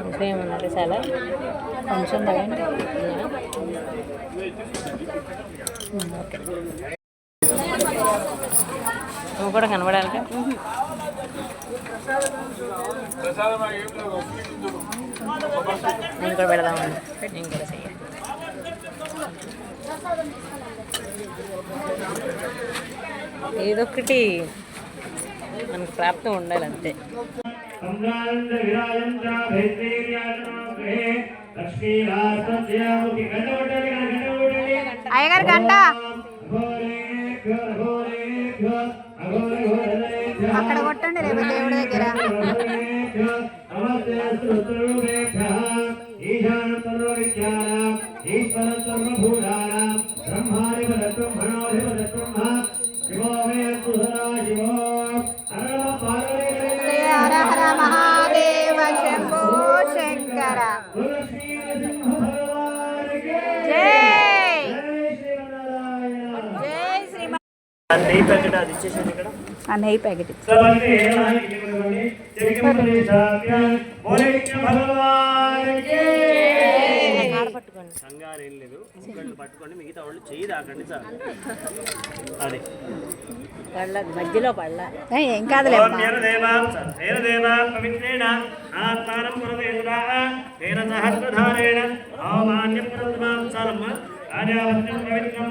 ఇంకేమన్నారు చాలా function తగ్గండి okay నువ్వు కూడా కనబడాలి నేను కూడా పెడదామండి నేను కూడా చెయ్యాలి ఏదొక్కటి మనకు ప్రాప్తం ఉండాలి అంతే అయ్యగారు గంట. నెయ్యి ప్యాకెట్ అది ఇచ్చేసాను ఇక్కడ. ఆ నెయ్యి ప్యాకెట్. పట్టుకోండి కంగారు ఏం లేదు. ఒకళ్ళు పట్టుకోండి మిగతా వాళ్ళు చెయ్యి దాకండి సార్. అది. పళ్ళ మధ్యలో పళ్ళ. ఏ, కాదులే అమ్మా. పవిత్రేణ ఆత్మానం పురదేశురా తేన సహస్రధారేణ అవమాన్య పురద్మాంసాలమ్మ కార్యావత్యం పవిత్రం.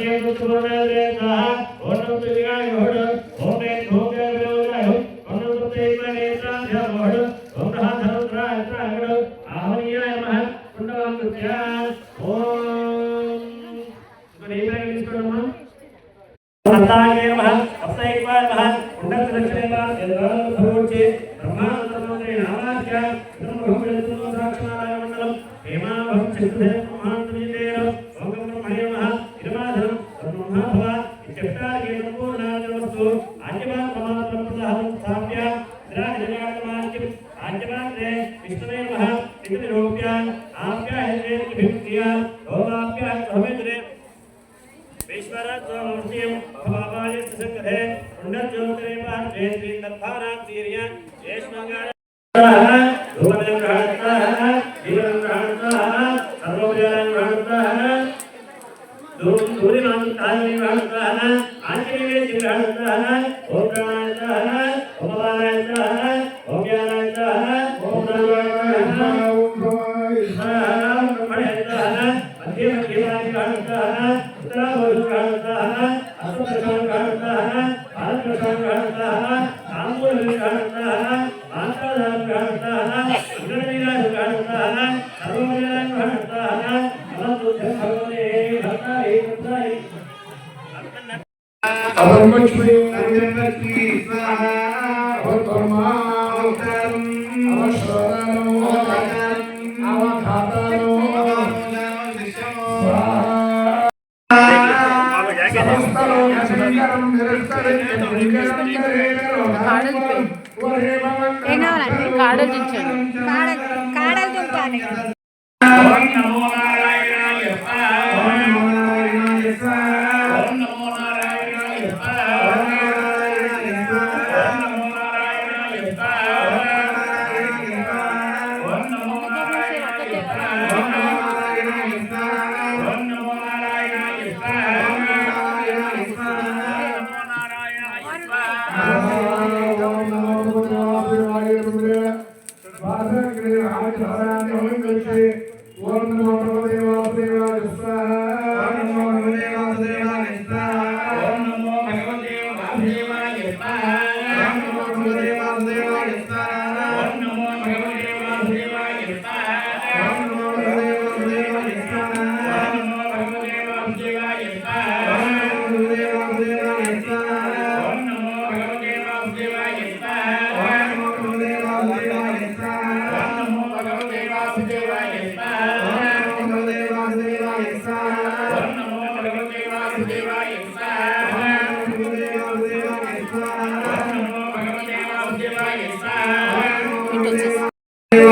ఇది నమః ఉంది చూడండి. ఓం నమో దత్తాత్రేయ అభయాయ నమః ఓం నే దుర్గోదేవాయ भवनाभ्याहमेन्द्रे विश्वरत्वमूर्तिं भवाय सुसङ्गते पुण्यज्योतिरे पार्जेन्द्रीन्दत्तानां तीर्य ज्येष्मङ्गाः ध्रुवदङ्गाः అపరమక్ష్మీ అంజనకి స్వాహా అవతమావతారం అవశ్వరనో అవధాతనో ఏం కావాలండి? కాడలు దించండి కాడలు కాడలు దుంపాలి. Bye.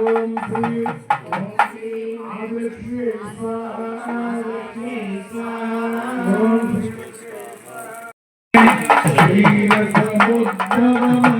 Om Shri Om Shri Om Shri Om Om Shri Om Shri Om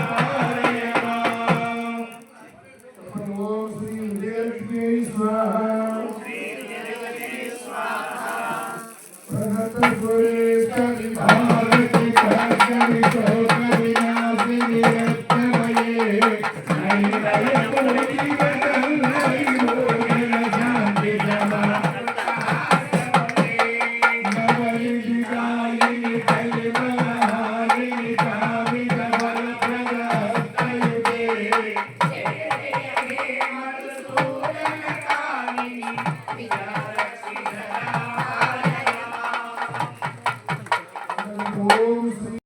ഓം ശ്രീ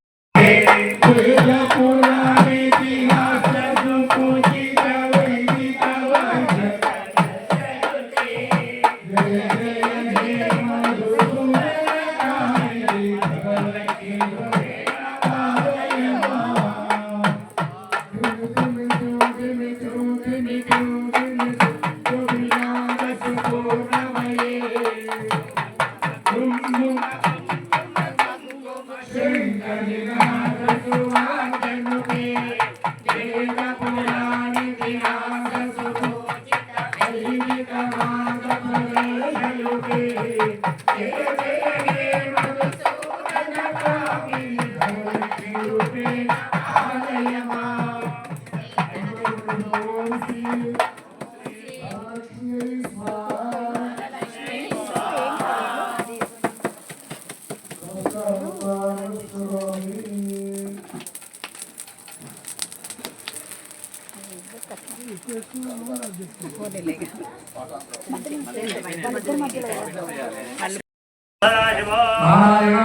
Hare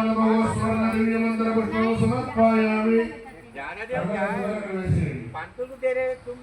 तुम तेरे तुम